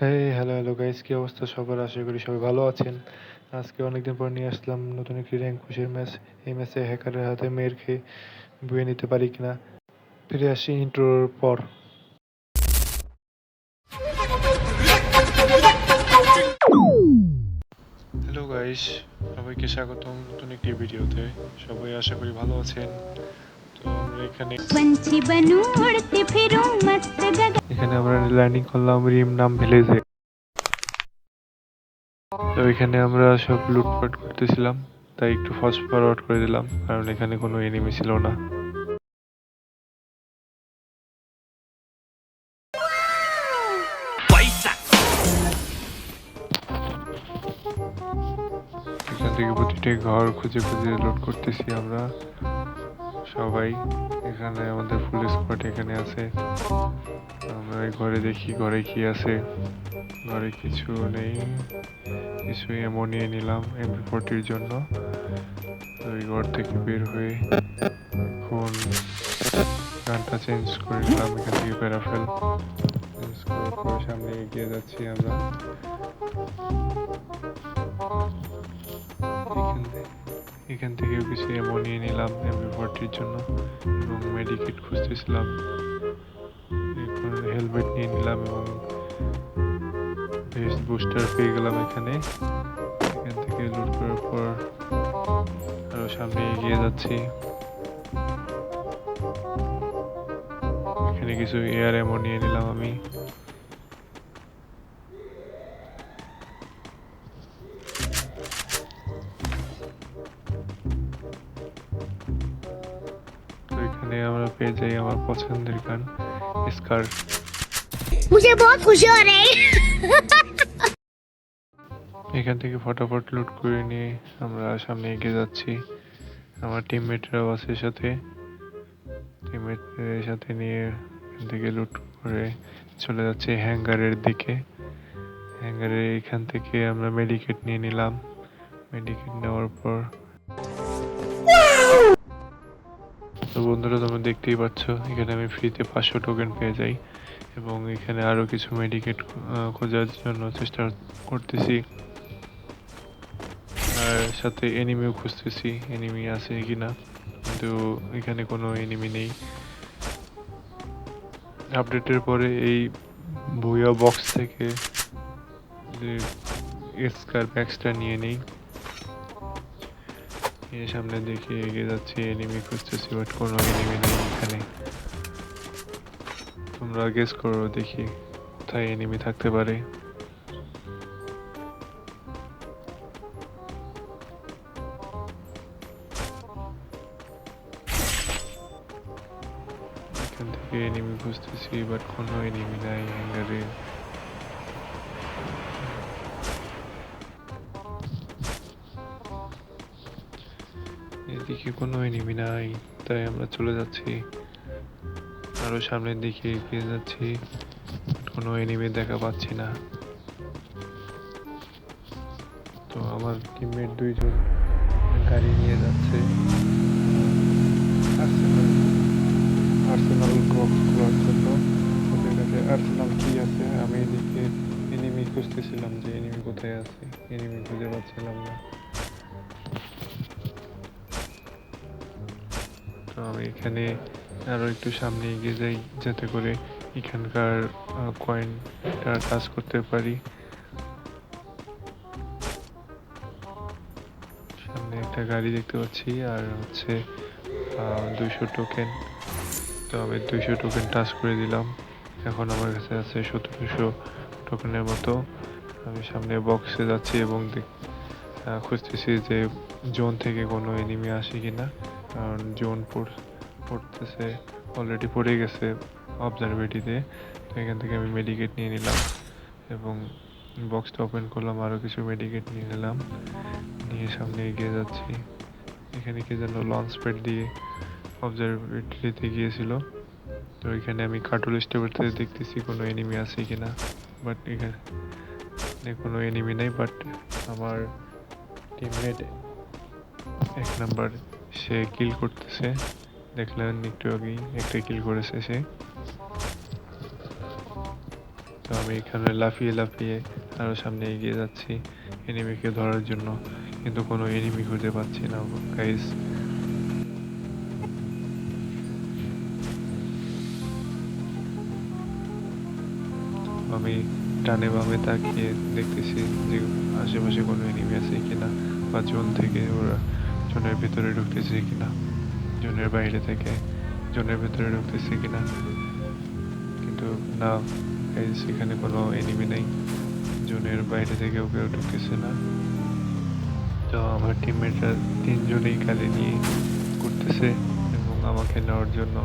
Hey hello hello guys কি অবস্থা সবার? আশা করি সবাই ভালো আছেন। আজকে অনেকদিন পর নিয়ে আসলাম নতুন একটি র্যাঙ্ক পুশের ম্যাচ। এই ম্যাচে হ্যাকারের হাতে মেয়ের খেয়ে বুয়ে নিতে পারি কিনা? ফিরে আসি ইন্ট্রোর পর। হ্যালো গাইস সবাইকে স্বাগতম নতুন একটি ভিডিওতে। সবাই আশা করি ভালো আছেন। এখানে। এখানে আমরা ল্যান্ডিং করলাম রিম রিমনাম ভিলেজে। তো এখানে আমরা সব লুটপাট করতেছিলাম তাই একটু ফাস্ট ফরওয়ার্ড করে দিলাম কারণ এখানে কোনো এনিমি ছিল না। এখান থেকে প্রতিটি ঘর খুঁজে খুঁজে লোড করতেছি আমরা। সবাই এখানে, আমাদের ফুল স্কোয়াড এখানে আছে। আমরা ঘরে দেখি, ঘরে কি আছে? ঘরে কিছু নেই। কিছু এমন নিয়ে নিলাম এমপি ফোরটির জন্য। তো এই ঘর থেকে বের হয়ে এখন গানটা চেঞ্জ করে নিলাম, এখান থেকে প্যারাফেল চেঞ্জ পর সামনে এগিয়ে যাচ্ছি আমরা। এখান থেকেও কিছু এমন নিয়ে নিলাম ফোরটির জন্য এবং মেডিকেট খুঁজতেছিলাম। এখন হেলমেট নিয়ে নিলাম এবং ভেস্ট বুস্টার পেয়ে গেলাম এখানে। এখান থেকে লুট করার পর আরও সামনে এগিয়ে যাচ্ছি। এখানে কিছু এয়ার এমো নিয়ে নিলাম আমি। এখানে আমরা পেয়ে যাই আমার পছন্দের গান স্কার। মুঝে বহুত খুশি হো রে এখান থেকে ফটাফট লুট করে নিয়ে আমরা সামনে এগিয়ে যাচ্ছি। আমার টিমমেটরাও আছে সাথে। টিমমেটের সাথে নিয়ে এখান থেকে লুট করে চলে যাচ্ছে হ্যাঙ্গারের দিকে। হ্যাঙ্গারে এখান থেকে আমরা মেডিকেট নিয়ে নিলাম। মেডিকেট নেওয়ার পর তো বন্ধুরা, তোমরা দেখতেই পাচ্ছ, এখানে আমি ফ্রিতে পাঁচশো টোকেন পেয়ে যাই এবং এখানে আরও কিছু মেডিকেট খোঁজার জন্য চেষ্টা করতেছি। আর সাথে এনিমিও খুঁজতেছি এনিমি আছে কিনা, কিন্তু এখানে কোনো এনিমি নেই। আপডেটের পরে এই ভুয়া বক্স থেকে যে স্কার ব্যাগসটা নিয়ে নেই। নিয়ে সামনে দেখি এগিয়ে যাচ্ছি এনিমি খুঁজতেছি বাট কোনো এনিমি নেই এখানে। তোমরা গেস করো দেখি কোথায় এনিমি থাকতে পারে। এখান থেকে এনিমি খুঁজতেছি বাট কোনো এনিমি নাই হ্যাঙ্গারে কোনো এনিমি নাই, তাই আমরা চলে যাচ্ছি। আরও সামনের দিকে এগিয়ে যাচ্ছি কোনো এনিমি দেখা পাচ্ছি না। তো আমার টিমমেট দুইজন গাড়ি নিয়ে যাচ্ছে। আর্সেনাল আর্সেনাল খোলার জন্য। ওদের কাছে আর্সেনাল কি আছে? আমি এদিকে এনিমি খুঁজতেছিলাম যে এনিমি কোথায় আছে। এনিমি খুঁজে পাচ্ছিলাম না। তো আমি এখানে আরও একটু সামনে এগিয়ে যাই, যাতে করে এখানকার কয়েনটা কাজ করতে পারি। সামনে একটা গাড়ি দেখতে পাচ্ছি, আর হচ্ছে দুইশো টোকেন তো আমি দুইশো টোকেন টাচ করে দিলাম। এখন আমার কাছে আছে সতেরোশো টোকেনের মতো। আমি সামনে বক্সে যাচ্ছি এবং খুঁজতেছি যে জোন থেকে কোনো এনিমি আসে কিনা। কারণ জোন পড়তেছে অলরেডি পড়ে গেছে অবজারভেটিতে তো। এখান থেকে আমি মেডিকেট নিয়ে নিলাম এবং বক্সটা ওপেন করলাম আরও কিছু মেডিকেট নিয়ে নিলাম। নিয়ে সামনে এগিয়ে যাচ্ছি। এখানে কি যেন লঞ্চ প্যাড দিয়ে অবজারভেটরিতে গিয়েছিল। তো এখানে আমি কার্টুল থেকে দেখতেছি কোনো এনিমি আছে কিনা বাট এখানে কোনো এনিমি নেই বাট আমার টিমমেট এক নাম্বার সে কিল করতেছে। দেখলেন একটু আগেই একটা কিল করেছে সে। তো আমি এখানে লাফিয়ে লাফিয়ে আরও সামনে এগিয়ে যাচ্ছি এনিমিকে ধরার জন্য। কিন্তু কোনো এনিমি খুঁজে পাচ্ছি না গাইস আমি ডানে বামে তাকিয়ে দেখতেছি যে আশেপাশে কোনো এনিমি আছে কিনা, বা জোন থেকে ওরা জোনের ভিতরে ঢুকতেছে কিনা? জোনের বাইরে থেকে জোনের ভিতরে ঢুকতেছে কিনা? কিন্তু না গাইস এখানে কোনো এনিমি নেই। জোনের বাইরে থেকেও কেউ ঢুকতেছে না। তো আমার টিমমেটরা তিনজনেই গাড়ি নিয়ে ঘুরতেছে এবং আমাকে নেওয়ার জন্য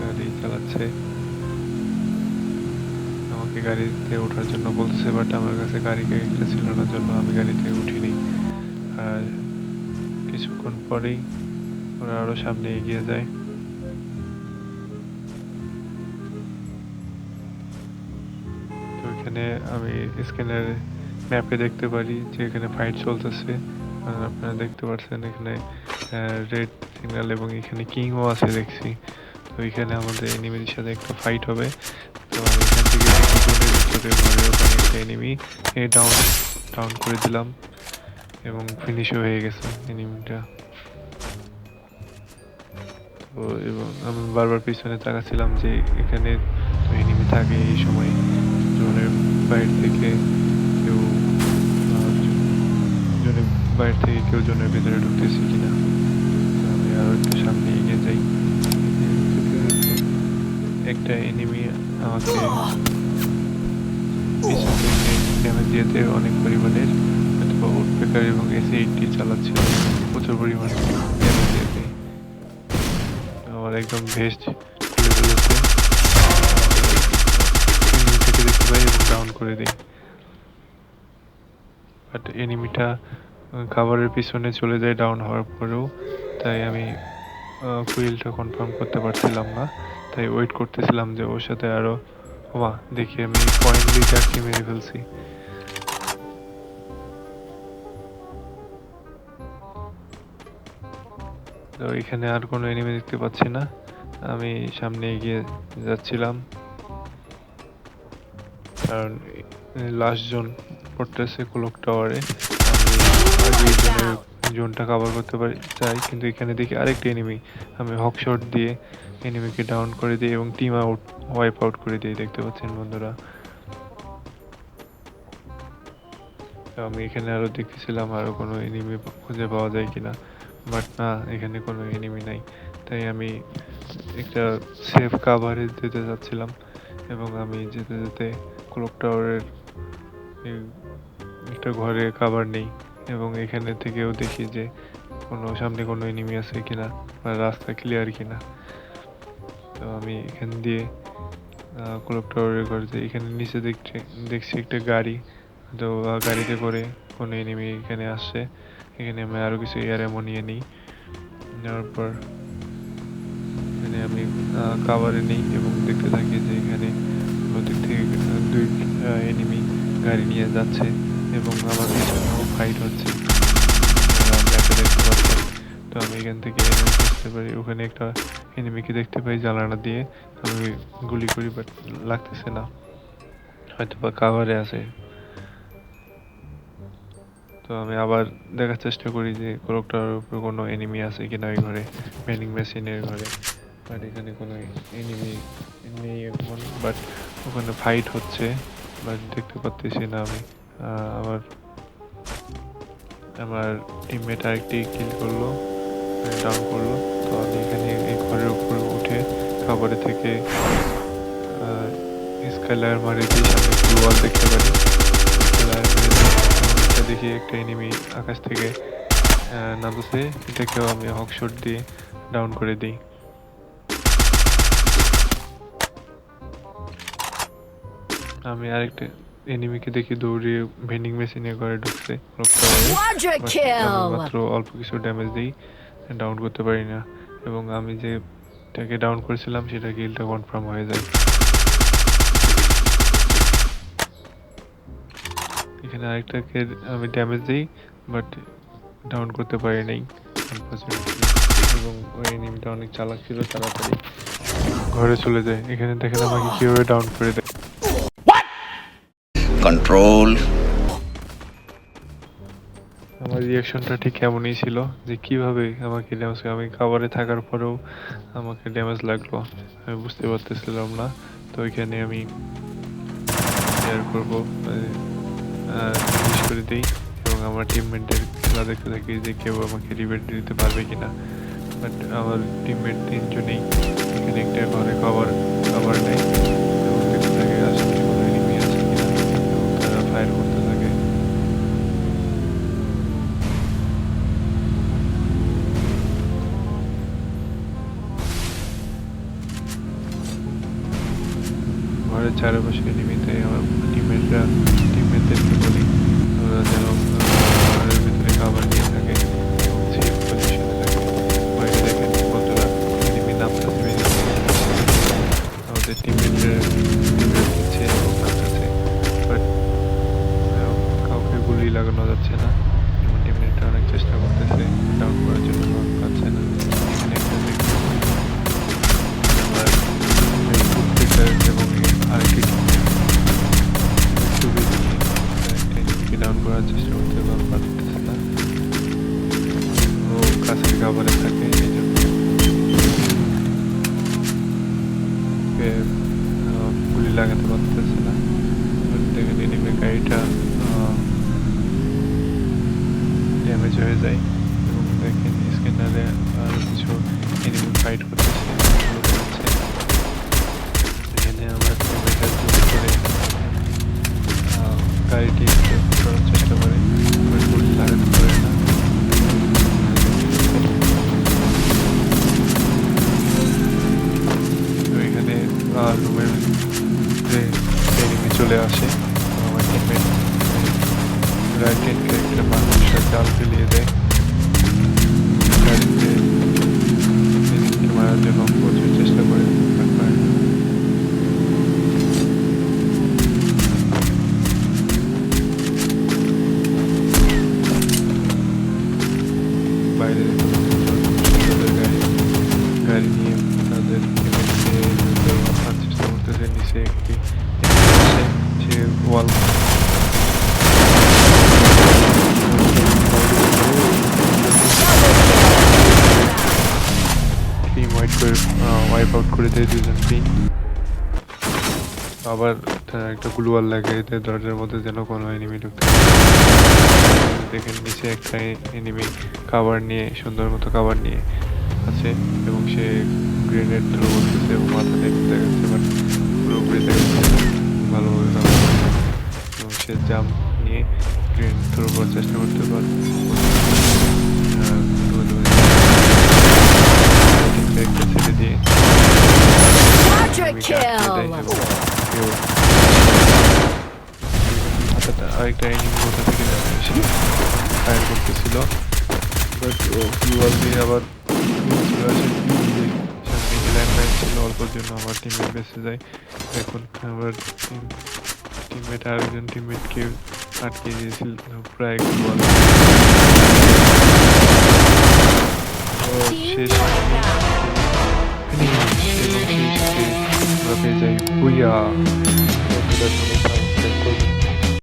গাড়ি চালাচ্ছে। আমাকে গাড়িতে ওঠার জন্য বলতেছে বাট আমার কাছে গাড়ি গাড়িটা ছিল না, জন্য আমি গাড়িতে উঠিনি। আর কিছুক্ষণ পরেই ওরা আরও সামনে এগিয়ে যায়। তো এখানে আমি স্ক্যানের ম্যাপে দেখতে পারি যে এখানে ফাইট চলতেছে। আপনারা দেখতে পাচ্ছেন এখানে রেড সিগন্যাল এবং এখানে কিংও আছে দেখছি। তো এখানে আমাদের এনিমির সাথে একটা ফাইট হবে। তো আমি এখান থেকে এনিমি ডাউন ডাউন করে দিলাম। এবং ফিনিশও হয়ে গেছে এনিমিটা তো এবং আমি বারবার পিছনে তাকাচ্ছিলাম যে এখানে তো এনিমি থাকে এই সময়। জোনের বাইরে থেকে কেউ জোনের বাইরে থেকে কেউ জোনের ভিতরে ঢুকতেছে কিনা। আমি আরও একটু সামনে এগিয়ে যাই। একটা এনিমি আমাকে ড্যামেজ দিয়েতে অনেক পরিমাণের। অথবা উডপেকার এবং এসি এইটটি চালাচ্ছিল প্রচুর পরিমাণে আমার একদম ভেস্ট থেকে দেখতে পাই এবং ডাউন করে দিই। বাট এনিমিটা খাবারের পিছনে চলে যায় ডাউন হওয়ার পরেও। তাই আমি কুইলটা কনফার্ম করতে পারছিলাম না। তাই ওয়েট করতেছিলাম যে ওর সাথে আরও, ওমা, দেখি আমি পয়েন্টলি চারটি মেরে ফেলছি। তো এখানে আর কোনো এনিমি দেখতে পাচ্ছি না। আমি সামনে এগিয়ে যাচ্ছিলাম। কারণ লাস্ট জোন পড়তেছে ক্লক টাওয়ারে আমি জোনটা কভার করতে পারি চাই। কিন্তু এখানে দেখি আরেকটা এনিমি আমি হক শট দিয়ে এনিমিকে ডাউন করে দিই এবং টিম আউট ওয়াইপ আউট করে দিই দেখতে পাচ্ছেন বন্ধুরা। আমি এখানে আরও দেখতেছিলাম আরও কোনো এনিমি খুঁজে পাওয়া যায় কিনা। বাট না, এখানে কোনো এনিমি নাই। তাই আমি একটা সেফ কাভারে যেতে যাচ্ছিলাম এবং আমি যেতে যেতে ক্লক টাওয়ারের একটা ঘরে কাভার নেই এবং এখানে থেকেও দেখি যে কোনো, সামনে কোনো এনিমি আছে কিনা বা রাস্তা ক্লিয়ার কিনা। তো আমি এখান দিয়ে ক্লক টাওয়ারের ঘর এখানে নিচে দেখছি দেখছি একটা গাড়ি। তো গাড়িতে করে কোনো এনিমি এখানে আসছে। এখানে আমি আরও কিছু এয়ার এমো নিয়ে নিই। নেওয়ার পর এখানে আমি কাভারে নিই এবং দেখতে থাকি যে এখানে ওদিক থেকে দুই এনিমি গাড়ি নিয়ে যাচ্ছে এবং আমার পিছনেও ফাইট হচ্ছে। দেখতে তো আমি এখান থেকে enemy বুঝতে পারি ওখানে একটা এনিমিকে দেখতে পাই জানালা দিয়ে। আমি গুলি করি বাট লাগতেছে না। হয়তো বা কাভারে আছে। তো আমি আবার দেখার চেষ্টা করি যে ক্লকটার উপর কোনো এনিমি আছে কিনা ওই ঘরে ভেন্ডিং মেশিনের ঘরে। বাট এখানে কোনো এনিমি নেই এখন বাট ওখানে ফাইট হচ্ছে বাট দেখতে পাচ্তেছি না আমি। আহ, আমার টিমমেট আরেকটি কিল করল ডাউন করল। তো আমি এখানে এই ঘরের উপরে উঠে খাবারে থেকে স্কাইলার মারি দিয়ে একটু ওয়াল দেখতে পারি। দেখি একটা এনিমি আকাশ থেকে নামতেছে। এটাকেও আমি হক শট দিয়ে ডাউন করে দিই। আমি আরেকটা এনিমিকে দেখি দৌড়িয়ে ভেন্ডিং মেশিনে ঘরে ঢুকছে! মাত্র অল্প কিছু ড্যামেজ দিই ডাউন করতে পারি না। এবং আমি যেটাকে ডাউন করেছিলাম সেটা কিলটা কনফার্ম হয়ে যায়। এখানে আরেকটাকে আমি ড্যামেজ দিই বাট ডাউন করতে পারি নাই। এবং ওই এনিমিটা অনেক চালাক ছিল তাড়াতাড়ি ঘরে চলে যায়। এখানে দেখেন আমাকে কীভাবে ডাউন করে দেয়। Control. আমার রিয়াকশনটা ঠিক এমনই ছিল যে কীভাবে আমাকে ড্যামেজ আমি কাভারে থাকার পরেও আমাকে ড্যামেজ লাগল। আমি বুঝতে পারতেছিলাম না। তো ওইখানে আমি শেয়ার করব। জিজ্ঞেস করে দিই এবং আমার টিমমেটদের খেলা দেখতে থাকি যে কেউ আমাকে রিভেট দিতে পারবে কি না বাট আমার টিমমেট তিনজনেই এখানে একটা ঘরে কভার কভার নেয়। এবং ঘরের চারপাশে নিমিতে আমার টিমমেটরা টিমমেটদেরকে রাইট হ্যান্ড ক্যারেক্টার মানুষরা জাল ফেলিয়ে দেয় গাড়িতে এনিমিকে মারার জন্য প্রচুর চেষ্টা করে but পারে না। বাইরে তাদের গাড়ি গাড়ি নিয়ে তাদের টিমমেটকে মারার চেষ্টা করতেছে নিচে একটি enemy আছে, যে ওয়াল টিম ওয়াইপ আউট করে দেয় দুজনকেই। আবার একটা গ্লুয়াল লাগে এতে দরজার মধ্যে যেন কোনো এনিমি ঢুকতে দেখেন নিচে একটা এনিমি কাভার নিয়ে, সুন্দর মতো কাভার নিয়ে আছে এবং সে গ্রেনেড থ্রো করতেছে এবং মাথা দেখতে দেখাচ্ছে বাট পুরোপুরি দেখাচ্ছে ভালোভাবে এবং সে জাম্প নিয়ে গ্রেনেড থ্রো করার চেষ্টা করতে পারে আরেকটা এনিমি কোথা থেকে যেন এসে ফায়ার করতেছিল। বাট ও ফিউয়াল দিয়ে আবার চলে আসে। সামনে ছিল অল্পর জন্য আমার টিমমেট বেঁচে যায়। এখন আমার টিম টিমমেট আরেকজন টিমমেটকে আটকে দিয়েছিল। প্রায় ও শেষ পেয়ে যাই।